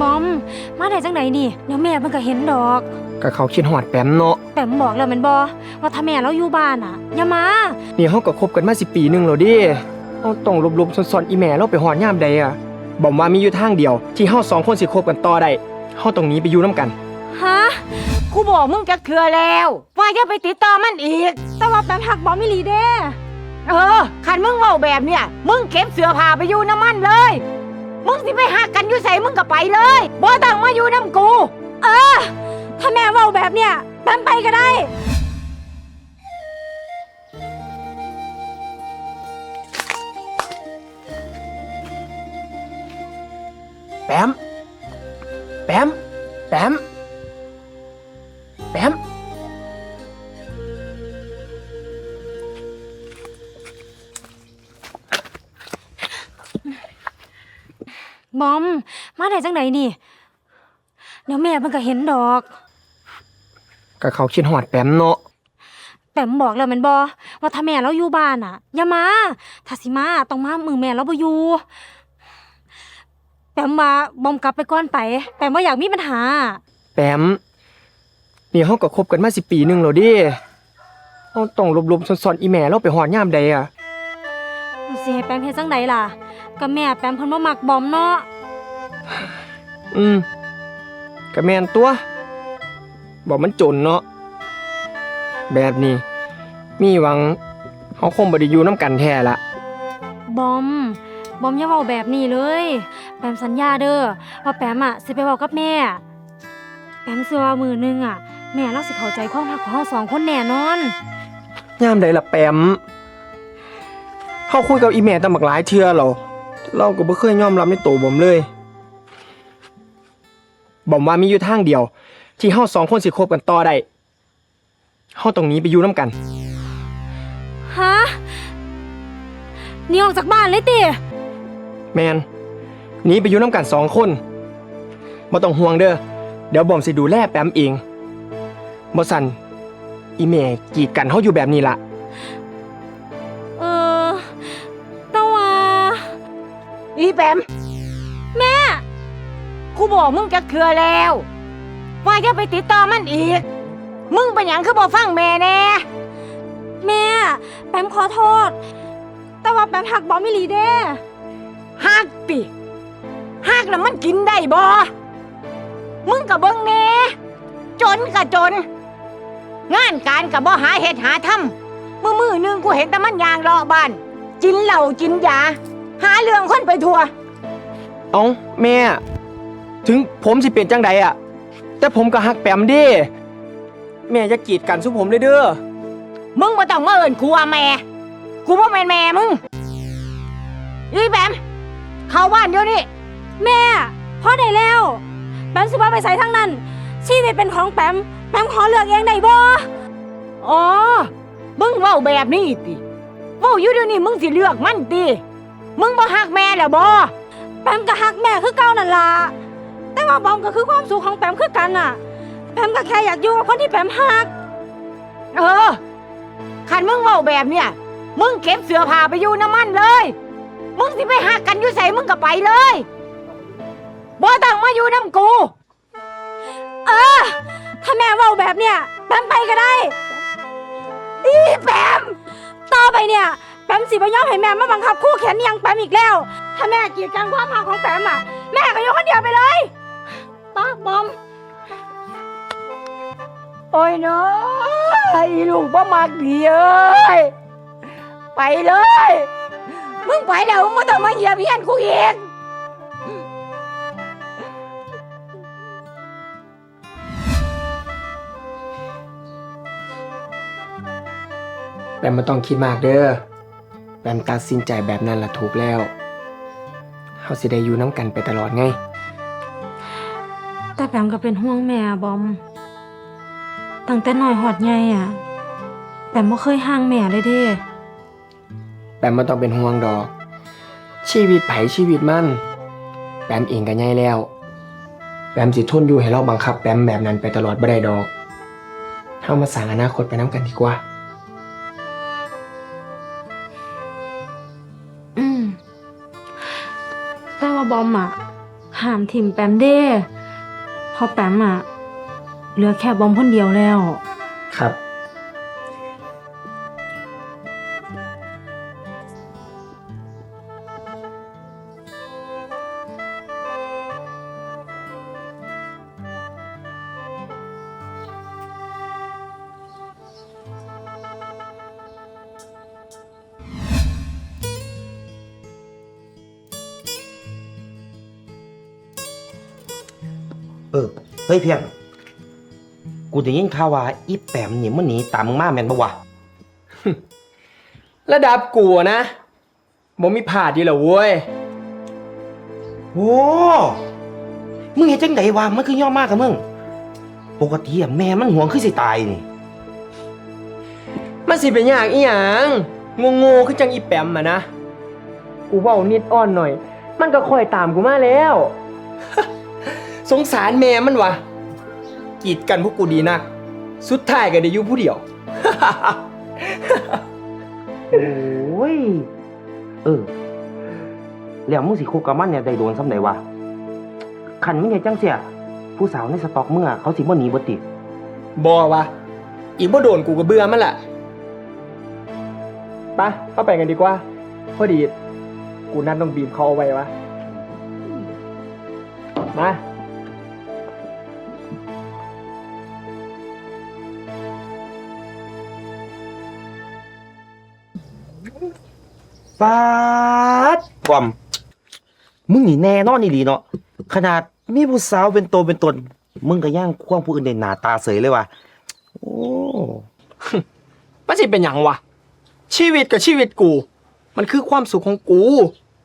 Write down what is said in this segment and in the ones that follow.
บอม มาได้จังไหนนี่เดี๋ยวแม่มันก็เห็นดอกก็เขาคิดฮอดแปมเนาะแปมบอกแล้วแมันบอว่าถ้าแม่เราอยู่บ้านอะอย่ามา นี่เฮาก็คบกันมาสิปีหนึงแล้วเดิเฮาต้องหลบๆซ่อนๆอีแม่เราไปฮอดยามใดอะบ่ว่ามีอยู่ทางเดียว ที่เฮาสองคนสิคบกันต่อได้เฮาต้องหนีไปอยู่นํกัน ฮะกูบอกมึงจะเคือแล้ว ว่าอย่าไปติดต่อมันอีก แต่ว่าแปมหักบอมไม่ลีเด้ เออ คันมึงเว้าแบบเนี้ยมึงเก็บเสื้อผ้าไปอยู่น้ำมันเลย มึงสิไปหักกันอยู่ใส่มึงก็ไปเลยบ่ต้องมาอยู่น้ำกู เออ ถ้าแม่เว้าแบบเนี้ยแปมไปก็ได้ แปม แปม แปม แปม บอม มาได้จังไหนนี่ เดี๋ยวแม่มันก็เห็นดอก ก็เขาคิดฮอดแปมเนาะแปมบอกแล้วแมันบอว่าถ้าแม่เราอยู่บ้านอะอย่ามา ถ้าสิมาต้องมามือแม่เราบ่อยู่แปมว่าบอมกลับไปก่อนไป แปมว่าอยากมีปัญหา แปมนี่เฮาก็คบกันมาสิปีหนึงแล้วเดิเฮาต้องหลบๆซ่อนๆอีแม่เราไปฮอดยามใดอะ สิให้แปมเฮ็ดจังไดล่ะ ก็แม่แปมเพิ่นบ่มักบอมเนาะ อืมก็แม่นตัว บอกมันจนเนาะ แบบนี้ มีหวังเฮาคงบ่ได้อยู่นํกันแท้ละ บอม บอมอย่าเว้าแบบนี้เลย แปมสัญญาเด้อว่าแปมอะสิไปเว้ากับแม่ แปมเชื่อว่ามือหนึงอะ แม่เราสิเข้าใจความรักของเราสองคนแน่นอน ยามใดล่ะแปม เฮาคุยกับอีแม่ตั้งบักหลายเทื่อแล้วเราก็บ่เคยยอมรับในตัวผมเลยบอกว่ามีอยู่ทางเดียว ที่เฮาสองคนสิคบกันต่อได้เฮาต้องหนีไปอยู่นํกัน ฮะหนี่ออกจากบ้านเลยติแมนหนีไปอยู่น้ำกันสองคนบ่ต้องห่วงเด้อเดี๋ยวบอมสิดูแลแปมเองบ่สันอีเมกีดกันเฮาอยู่แบบนี้ล่ะ อีแปมแม่กูบอกมึงจะเคือแล้ว ว่าอย่าไปติดต่อมันอีก มึงเป็นหยังคือบ่ฟังแม่แน่แม่ แปมขอโทษ แต่ว่าแปมหักบอมไม่ลีเด้หักติหักแล้วมันกินได้บ่มึงกับเบิ่งแน่จนกะจน งานการกับบ่หาเฮ็ดหาทำมือมือหนึงกูเห็นแต่มันยางรอบ้านกินเหล้ากินยา หาเรื่องคนไปทั่วเอ้าแม่ ถึงผมสิเป็นจังใดอะแต่ผมก็ฮักแปมเด้แม่จะกีดกันสุผมเลยเด้อมึงมาต้องมาเอินกูว่าแม่ กูว่าแม่นแม่มึงอีแบมเข้าบ้านเดี๋ยวนี้ แม่พ่อได้แล้ว แปมสิว่าไปใส่ทั้งนั้น ชีวิตเป็นของแปมแปมขอเลือกเองได้บ่อ๋อ มึงเว้าแบบนี้ติเว้าอยู่เดี๋ยวนี้มึงสิเลือกมันติ มึงบ่ฮักแม่แล้วบ่แปมก็ฮักแม่คือเก่านั่นล่ะแต่ว่าบอมก็คือความสุขของแปมคือกันน่ะ แปมก็แค่อยากอยู่กับคนที่แปมฮัก เออคันมึงเว้าแบบเนี้ยมึงเก็บเสื้อผ้าไปอยู่น้ำมันเลย มึงสิไปหักกันอยู่ใส่มึงก็ไปเลยบ่ต้องมาอยู่น้ำกู เออ ถ้าแม่เว้าแบบเนี้ยแปมไปก็ได้ อีแบมต่อไปเนี่ยแป มสิบ่ยอมให้แม่มาบังคับคู่แขนเนียงแปมอีกแล้ว ถ้าแม่เกีดกันความหักของแปมอะ แม่ก็อยู่คนเดียวไปเลยป้าบอม โอ้ยเนาะอีลูกบ่มักดีเอ้ยไปเลย มึงไปแล้วมึงบ่ต้องมาเหยียบเฮียนกูอีกแปมไม่ต้องคิดมากเด้อ แปมตัดสินใจแบบนั้นละถูกแล้วเฮาสิได้อยู่น้ำกันไปตลอดไง แต่แปมก็เป็นห่วงแม่บอม ตั้งแต่น้อยหอดใหญ่อะแปมบ่เคยห่างแม่เลยเด้แปมไม่ต้องเป็นห่วงดอก ชีวิตไผชีวิตมันแปมเองก็ใหญ่แล้วแปมสิทนอยู่ให้เราบังคับแปมแบบนั้นไปตลอดบ่ได้ดอกเฮามาสร้างอนาคตไปน้ำกันดีกว่า บอมอะห้ามถิ่มแปมเด้พอแปมอะเหลือแค่บอมคนเดียวแล้ว ครับ เออเฮ้ยเพียงกูได้ยินข่าวว่าอีแปมนี่มันหนีตามมึงมาแม่นปะวะ ระดับกูอะนะบ่มีผาดดีเหรอเว้ย โอ้มึงเห็นจังไดวะมันคือย่อมากกับมึง ปกติอะแม่มันห่วงคือสิตายนี่ มันสิเป็นอย่างอีหยังงงๆคือจังอีแปมอะนะ กูเว้านิดอ้อนหน่อย มันก็ค่อยตามกูมาแล้ว สงสารแม่มันวะกีดกันพวกกูดีนัก สุดท้ายก็ได้อยู่ผู้เดียว โอ้ย เออ แล้วมึงสิคบกับมันเนี่ยได้โดนซ้ำไหนวะคันมึงเห็นจังเสีย ผู้สาวในสต็อกมึงอะเขาสิบ่หนีบ่ติดบอวะอีบ่โดนกูก็เบื่อมันแหละปะเข้าไปกันดีกว่า พอดี กูนัดน้องบีมเขาเอาไว้วะ มา ฟาดบอม มึงนี่แน่นอนนี่ดีเนาะ ขนาดมีผู้สาวเป็นตัวเป็นตน มึงก็ย่างควงผู้อื่นในหน้าตาเสยเลยว่ะ โอ้ มันสิเป็นหยังวะ ชีวิตกับชีวิตกู มันคือความสุขของกู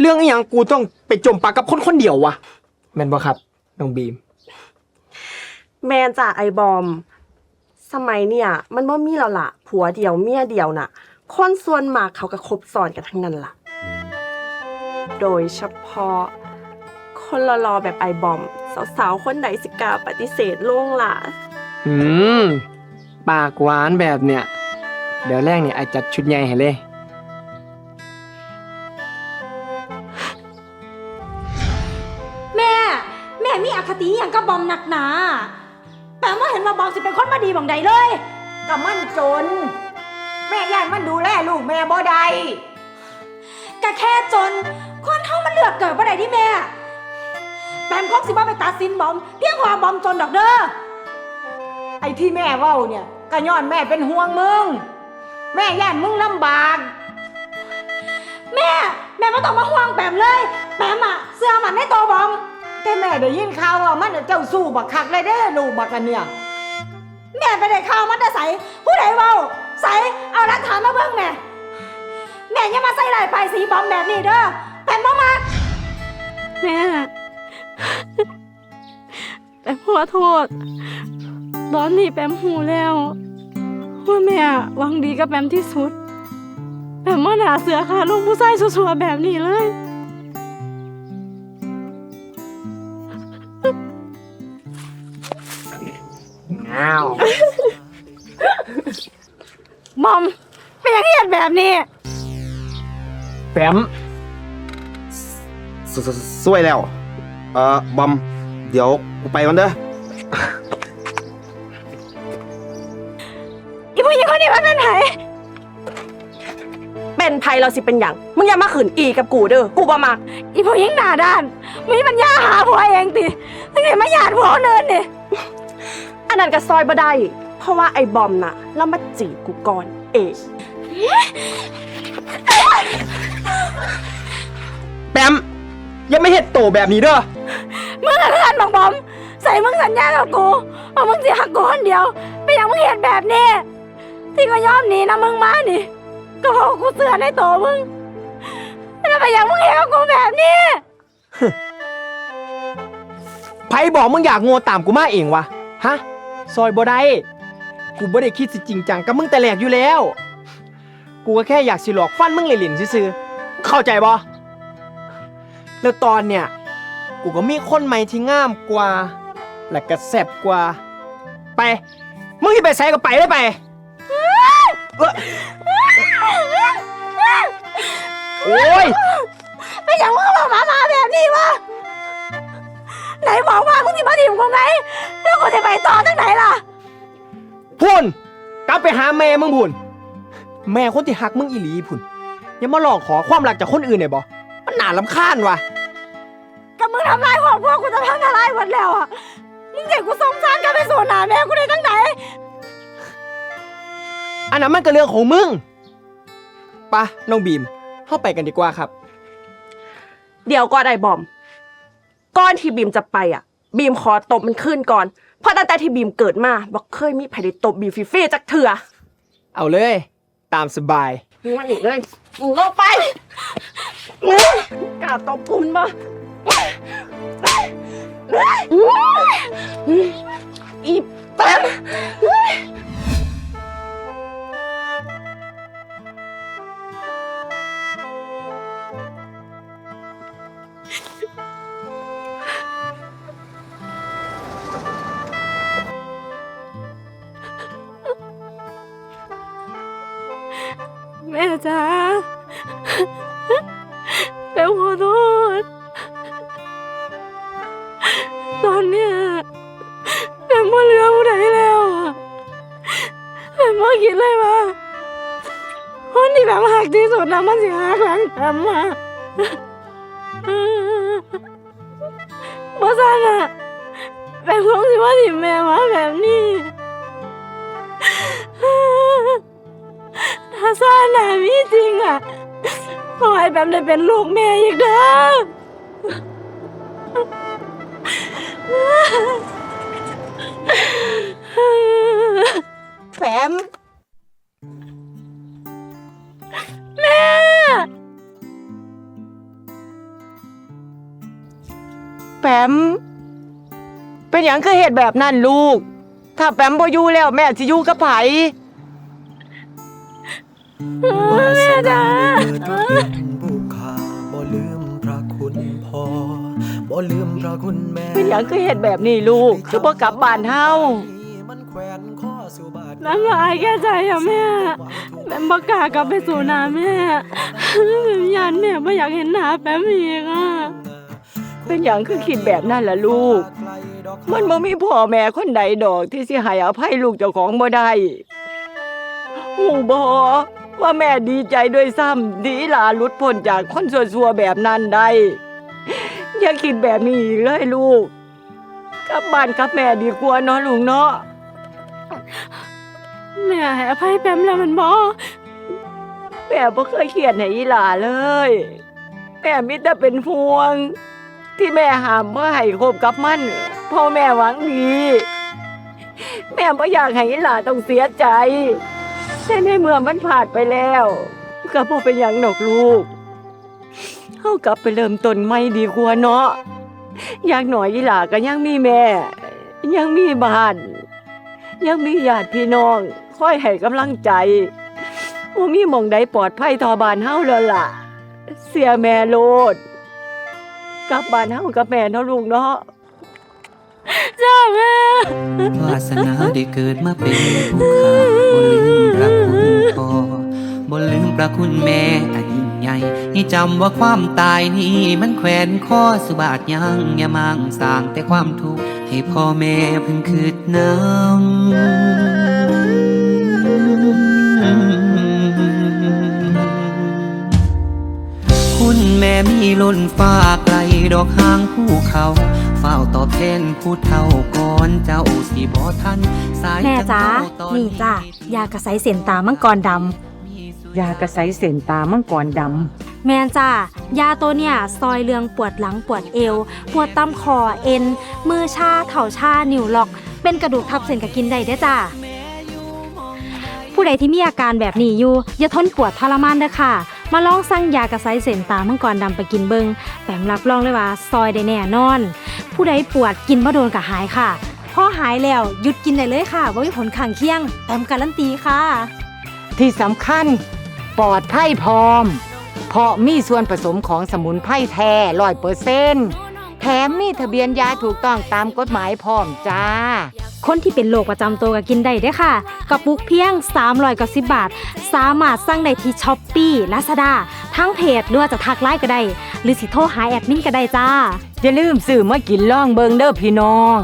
เรื่องอหยังกูต้องไปจมปากกับคนคนเดียววะแม่นบ่ครับน้องบีม แมนจ่าไอบอม สมัยเนี่ย มันบ่มีแล้วล่ะ ผัวเดียวเมียเดียวน่ะ คนส่วนมากเขาก็คบซ้อนกันทั้งนั้นล่ะ โดยเฉพาะ คนรอๆแบบไอบอม สาวๆ คนไหนสิกล้าปฏิเสธล่วงล่ะ อืม ปากหวานแบบเนี้ยเดี๋ยวแรกเนี่ยไอจัดชุดใหญ่ให้เลย แม่ แม่มีอคติอหย่างกับบอมหนักหนา แปมว่าเห็นว่าบอมสิเป็นคนมาดีบังใดเลย ก็มันจนแม่ ย่านมันดูแลลูกแม่บ่ได้ก็แค่จน คนเท่ามันเลือกเกิดบ่ได้ที่แม่แปมคงสิบ่ไปตัดสินบอมเพียงเพราะว่าบอมจนดอกเด้อไอ้ที่แม่เว้าเนี่ยก็ย้อนแม่เป็นห่วงมึง แม่ย่านมึงลำบาก แม่ แม่ไม่ต้องมาห่วงแปมเลย แปมอะเสื้อมันในตัวบอม แต่แม่ได้ยินข่าวว่ามันน่ะเจ้าสู้บักคักเลยเด้อลูกบักกันเนี่ย แม่ไปได้ข่าวมันจะใส่ผู้ใดเว้า ใส่เอาหลักฐานมาเบิ่งแม่ แม่อย่ามาใส่ลายปลายสีบอมแบบนี้เด้อแปมบ่มาแม่แปมขอโทษ ตอนนี้แปมหูแล้วว่าแม่หวังดีกับแปมที่สุด แปมว่าหนาเสือค่ะลูกผู้ชายสัวๆแบบนี้เลยอ้าว มอมเป็นอย่างเห็นแบบนี้ แปมสสสวยแล้ว เออบอม เดี๋ยวกูไปกันเด้อ อีผู้หญิงคนนี้มันเป็นไหนเป็นไพเราสิเป็นอย่าง มึงอย่ามาขืนอีกับกูเด้อ กูบ่มัก อีผู้หญิงหน้าด้าน มีปัญญาหาผัวเองติตั้งแต่มาหยาดผัวเนินนี่ อันนั้นก็ซอยบ่ได้ เพราะว่าไอบอมน่ะแล้วมาจีบกูก่อนเองแปมยังไม่เห็ดโตแบบนี้เด้อมึงกับเพื่อนบอกบอม ใส่มึงสัญญากับกูว่ามึงจะหักกูคนเดียวไปอย่างมึงเห็นแบบนี้ ที่ก็ยอมหนีนะมึงมานี่ก็เพราะกูเสือในโตวมึงแล้วไปอย่างมึงเห็นกับกูแบบนี้ไผบอกมึงอยากโง่ตามกูมาเองวะฮะ ซอยบ่ได้ กูบ่ได้คิดสิจริงจังกับมึงแต่แรกอยู่แล้ว กูก็แค่อยากสิหลอกฟันมึงเล่นๆซื่อๆเข้าใจบ่แล้วตอนเนี่ย กูก็มีคนใหม่ที่งามกว่า และก็แซ่บกว่า ไป มึงที่ไปใส่ก็ไปได้ไปเอ้อโอ้ยไปอย่างมึงกับหมาหมาแบบนี้วะไหนบอกว่ามึงสิมาทีมกูไหนแล้วกูจะไปต่อจังไหนล่ะ พุ่นกลับไปหาแม่มึงพุ่น แม่คนที่หักมึงอีหลีพุ่นอย่ามาหลอกขอความรักจากคนอื่นได้บ่มันน่าลำคาญว่ะกับมึงทำลายของพวกกูจะทำอะไรหมดแล้วอะ มึงเด็กกูสงสารกันไปสู่หนาแม่กูได้จังไหน อันนั้นมันก็เรื่องของมึงปะน้องบีมเข้าไปกันดีกว่าครับ เดี๋ยวก่อนไอ้บอม ก้อนที่บีมจะไปอะ บีมขอตบมันขึ้นก่อน เพราะตั้งแต่ที่บีมเกิดมาบอกเคยมีใครได้ตบบีมฟรีๆจากเถื่อเอาเลย ตามสบาย มึงมาอีกเลยมึงลงไปกล้าตบกูมันบ่อีแป๊บ จ๋าแม่ขอโทษ ตอนเนี้ยแม่มาเหลือผู้ใดแล้วอะแม่มาคิดเลยว่าคนที่แบบหักที่สุดนะมันสิหักหลังแม่มาบ่ซันอะแม่คงสิว่าที่แม่มาแบบนี้ ซ่าหนามีจริงอะขอให้แบมได้เป็นลูกแม่อีกเด้อแฟมแม่ แปม เป็นอย่างคือเหตุแบบนั้นลูก ถ้าแปมบ่อยู่แล้วแม่สิอยู่กับไผ แม่จ๋าเกิดมาเป็นผู้ข้าบ่ลืมพระคุณพ่อบ่ลืมพระคุณแม่เป็นอย่างคือเหตุแบบนี้ลูก คือบ่กลับบ้านเฮามันแขวนข้อสู่บาดน้ำลายแค่ใจอะแม่แบมประกล้ากลับไปสู่หนาแม่แบมยันแม่ไม่อยากเห็นหน้าแบมอีกอะเป็นอย่างคือคิดแบบนั้นล่ะลูก มันบ่มีพ่อแม่คนใดดอกที่สิให้อภัยลูกเจ้าของบ่ได้หูบ่ ว่าแม่ดีใจด้วยซ้ำดีหลาหลุดพ้นจากคนซัวๆแบบนั้นได้ อย่าคิดแบบนี้อีกเลยลูก กลับบ้านกับแม่ดีกว่าเนาะลุงเนาะแม่ให้อภัยแบมแล้วมันบอแม่บ่เคยเขียนให้อีหลาเลย แม่มิแต่เป็นห่วง ที่แม่ห้ามบ่ให้คบกับมันเพ่อแม่หวังดี แม่บ่อยากให้อีหลาต้องเสียใจ แต่ในเมื่อมันผ่านไปแล้วก็บ่เป็นหยังดอกลูกเฮากลับไปเริ่มต้นใหม่ดีกว่าเนาะอย่างหน่อยอีหลาก็ยังมีแม่ ยังมีบ้าน ยังมีญาติพี่น้องคอยให้กำลังใจบ่มีหม่องใดปลอดภัยเทอบานเฮาแล้วล่ะ เสียแม่โลด กลับบ้านเฮากับแม่เนาะลูกเนาะจ้าแม่ วาสนาได้เกิดมาเป็นผู้ข้าบ่ลืมพระคุณ พ่อบ่ลืมพระคุณแม่อันยิ่งใหญ่ให้จำว่าความตายนี้มันแขวนข้อสุบาทยังอย่ามังสร้างแต่ความทุกข์ให้พ่อแม่พิ่งคืดน้ำคุณแม่มีล้นฟ้าไกลดอกหางภูเขา เฝ้าตอบแทนผู้เฒ่าก่อนเจ้าสิบ่ทันสายแม่จ๋าจังเจ้ตอนี่จ้ายากระใสเส้นตามังกรดยากระใสเส้นตามังกรดำแม่นจ้ายาตัวเนี่ยซอยเรืองปวดหลังปวดเอว ปวดตำคอเอ็น มือชาเข่าชานิ้วล็อก เป็นกระดูกทับเส้นก็กินได้เด้อจ้าผู้ใดที่มีอาการแบบนี้อยู่ อย่าทนปวดทรมานเด้อค่ะ มาลองสั่งยากระไซเส้นตามังกรดำไปกินเบิงแปมรับรองเลยว่า ซอยได้แน่นอน ผู้ใดปวดกินบ่โดนก็หายค่ะพอหายแล้วหยุดกินได้เลยค่ะว่ามีผลข้างเคียงแปมการันตีค่ะำที่สำคัญปลอดภัยพร้อม เพราะมีส่วนผสมของสมุนไพรแท้ร้อยเปอร์เซ็นต์แถมมีทะเบียนยาถูกต้องตามกฎหมายพร้อมจ้าอยากคนที่เป็นโรคประจำตัวก็กินได้เด้อค่ะ กระปุกเพียง390บาท สามารถสั่งได้ที่ช้อปปี้ลาซาด้า ทั้งเพจหรือว่าจะทักไลน์ก็ได้ หรือสิโทรหาแอดมินก็ได้จ้า อย่าลืมซื้อมากินล่องเบิงเด้อพี่น้อง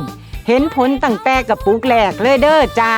เห็นผลตั้งแต่กระปุกแหลกเลยเด้อจ้า